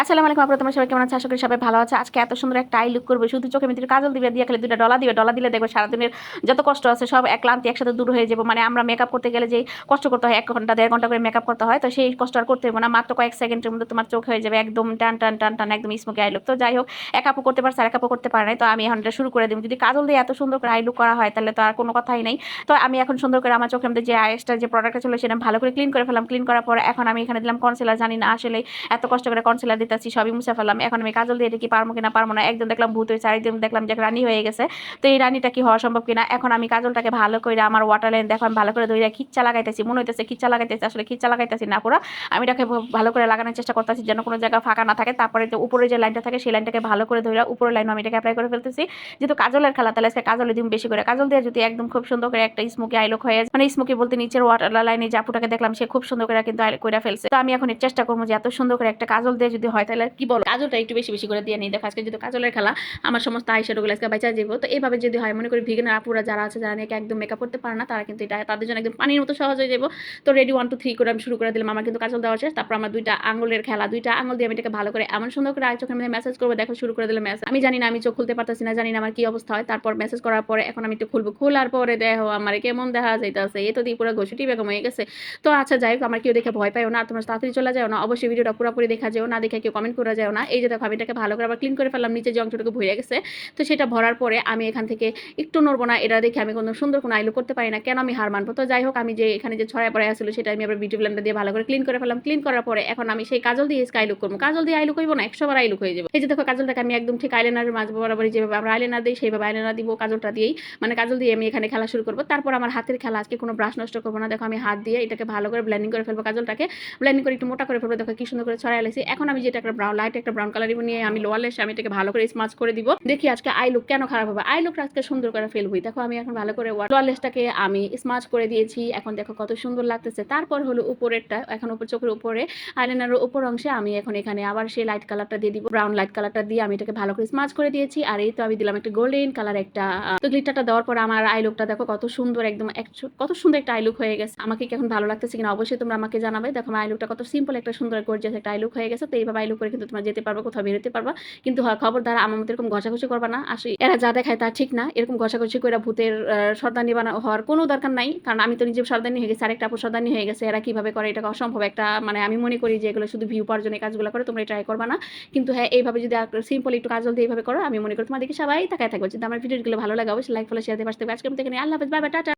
আসসালামু আলাইকুম আপনারা তোমরা সবাই কেমন আছো? আশা করি সবাই ভালো আছে। আজকে এত সুন্দর একটা আই লুক করবে। শুধু চোখে মিত্র কাজল দিবে, দিয়ে খালি দুটা ডলা দিবে, ডলা দিলে দেখবে সারাদিনের যত কষ্ট আছে সব এক ক্লান্তি একসাথে দূর হয়ে যাবে। মানে আমরা মেকআপ করতে গেলে যে কষ্ট করতে হয়, এক ঘণ্টা, দেড় ঘণ্টা করে মেকআপ করতে হয়, তো সেই কষ্ট আর করতে হবে না। মাত্র কয়েক সেকেন্ডের মধ্যে তোমার চোখ হয়ে যাবে একদম টান টান টান টান, একদম স্মোকি আই লুক তো যাই হোক, এক আপু করতে পারছে, আর এক আপু করতে পারে নাই। তো আমি এখন এটা শুরু করে দিব। যদি কাজল দিয়ে এত সুন্দর করে আই লুক করা হয়, তাহলে তো আর কোনো কথাই নেই। তো আমি এখন সুন্দর করে আমার চোখের মধ্যে যে আইসটা যে প্রোডাক্টটা ছিল সেটা ভালো করে ক্লিন করে ফেলাম ক্লিন করার পর এখন আমি এখানে দিলাম কনসিলার জানি না আসলে এত কষ্ট করে কনসিলার দিতেছি, সবই মুছে ফেলাম এখন আমি কাজল দিয়ে কি পারব কিনা, পারব না। একজন দেখলাম ভূত হয়েছে আরেকজন দেখলাম যে রানী হয়ে গেছে। তো এই রানীটা কি হওয়া সম্ভব কিনা? এখন আমি কাজলটাকে ভালো করে আমার ওয়াটার লাইন দেখো, আমি ভালো করে ধরে খিচ্চা লাগাইতেছি। মনে হইতেছে খিচ্চা লাগাইতেছি, আসলে খিচ্চা লাগাইতেছি না পুরো। আমি এটাকে ভালো করে লাগানোর চেষ্টা করতেছি যেন কোনো জায়গা ফাঁকা না থাকে। তারপরে যে উপরে যে লাইনটা থাকে, সেই লাইনটাকে ভালো করে ধরে উপরের লাইন আমি এটাকে অ্যাপ্লাই করে ফেলতেছি। যেহেতু কাজলের খেলা, তাহলে আজকে কাজলে দিন বেশি করে। কাজল দিয়ে যদি একদম খুব সুন্দর করে একটা স্মোকি আইলক হয়ে মানে স্মোকি বলতে নিচের ওয়াটার লাইনে যে আপুটাকে দেখলাম, সে খুব সুন্দর করে কিন্তু করে ফেলছে। তো আমি এখন চেষ্টা করব যে এত সুন্দর করে একটা কাজল দিয়ে যদি হয়, তাহলে কি বলো? কাজলটা একটু বেশি বেশি করে দিয়ে নিই। দেখো, আজকে যেহেতু কাজলের খেলা, আমার সমস্ত আইশ্যাডোগুলো আজকে বাঁচা যাব তো এইভাবে যদি হয়, মনে করি ভিগেনের আপুরা যারা আছে, যারা নাকি একদম মেকআপ করতে পারে না, তারা কিন্তু এটা, তাদের জন্য একদম পানির মতো সহজ হয়ে যাব তো রেডি ওয়ান টু থ্রি করে আমি শুরু করে দিলাম। আমার কিন্তু কাজল দেওয়া শেষ। তারপর আমার দুইটা আঙুলের খেলা, দুইটা আঙুল দিয়ে আমি এটাকে ভালো করে এমন সুন্দর করে আরেক চোখের মধ্যে মেসেজ করব। দেখো, শুরু করে দিলাম মেসেজ আমি জানি না, আমি চোখ খুলতে পারতেছি না, জানি না আমার কি অবস্থা হয়। তারপর মেসেজ করার পরে এখন আমি একটু খুলবো। খোলার পরে দেখো, আমার কেমন দেখা যাইতেছে। এ তো দিয়ে পুরো ঘষুটি বেগম হয়ে গেছে। তো আচ্ছা যাই হোক, আমার কেউ দেখে ভয় পাইও না। তোমার তাড়াতাড়ি চলে যাও না। অবশ্যই ভিডিওটা পুরোপুরি দেখা যাও না, দেখে কেউ কমেন্ট করে যায় না। এই যে দেখো, আমি এটাকে ভালো করে আবার ক্লিন করে ফেললাম নিচে যে অংশটুকু ভরে গেছে। তো সেটা ভরার পরে আমি এখান থেকে একটু নড়বো না, এটা দেখে আমি কোনো সুন্দর কোনো আইলু করতে পারি না। কেন আমি হার মানবো? তো যাই হোক, আমি যে এখানে যে ছড়ায় পড়ে আসলো, সেটা আমি আবার বিউটি ব্লেন্ডার দিয়ে ভালো করে ক্লিন করে ফেললাম। ক্লিন করার পরে এখন আমি সেই কাজল দিয়ে স্কাই লুক করব। কাজল দিয়ে আইলু করব না, একশো বার আইলুক হয়ে যাবে। এই যে দেখো, কাজলটাকে আমি একদম ঠিক আইলাইনারের মাঝ বরাবর যেভাবে আমরা আইলাইনার দিই, সেইভাবে আইলাইনার দিব কাজলটা দিয়েই। মানে কাজল দিয়ে আমি এখানে খেলা শুরু করব। তারপর আমার হাতের খেলা, আজকে কোনো ব্রাশ নষ্ট করব না। দেখো, আমি হাত দিয়ে এটাকে ভালো করে ব্লেন্ডিং করে ফেলব কাজলটাকে। ব্লেন্ডিং করে একটু মোটা করে ফেলব। দেখো, কি সুন্দর করে ছড়াই আলেছি এখন আমি যেটা একটা ব্রাউন লাইট একটা ব্রাউন কালার নিয়ে আমি লোয়ার লেসে আমি এটাকে ভালো করে স্মাচ করে দিব। দেখি আজকে আই লুক কেন খারাপ হবে। আই লুকটা আজকে সুন্দর করে ফেল হই দেখো, আমি এখন ভালো করে লোয়ার লেসটাকে আমি স্মাচ করে দিয়েছি। এখন দেখো কত সুন্দর লাগতেছে। তারপর হলো উপরেরটা, এখন উপর চোখের উপরে আইলাইনারের উপর অংশে আমি এখন এখানে আবার সেই লাইট কালারটা দিয়ে দিব। ব্রাউন লাইট কালারটা দিয়ে আমি এটাকে ভালো করে স্মাচ করে দিয়েছি। আর এই তো আমি দিলাম একটা গোল্ডেন কালার একটা তো গ্লিটারটা দেওয়ার পর আমার আই লুকটা দেখো কত সুন্দর একদম এক- কত সুন্দর একটা আই লুক হয়ে গেছে। আমাকে এখন ভালো লাগতেছে কিনা অবশ্যই তোমরা আমাকে জানাবে। দেখো, আমার আই লুকটা কত সিম্পল একটা সুন্দর গর্জিয়াস একটা আই লুক হয়ে গেছে। তো এইভাবে লুক করে কিন্তু তোমরা যেতে পারবে, কোথাও বেরোতে পারবা। কিন্তু হয়, খবরদার আমার মতো এরকম ঘষাঘষি করবা না। আসলে এরা যা দেখায় তা ঠিক না। এরকম ঘষাঘষি করে ভূতের সর্দানি বানা, হওয়ার কোনো দরকার নাই। কারণ আমি তো নিজে সর্দানি হয়ে গেছি, আরেকটা আপু সর্দানি হয়ে গেছে। এরা কীভাবে করে এটা অসম্ভব একটা মানে আমি মনে করি যে এগুলো শুধু ভিউ এই কাজগুলো করে, তোমরা ট্রাই করবা না। কিন্তু হ্যাঁ এইভাবে যদি সিম্পল একটু কাজল দিয়ে এইভাবে করো, আমি মনে করি তোমাদেরকে সবাই তাকায় থাকবে। যদি আমার ভিডিওগুলো ভালো লাগে, অবশ্যই লাইক ফলো শেয়ার দিয়ে পাশে। আজকে আমি থেকে আল্লাহ হাফেজ বাই টাটা।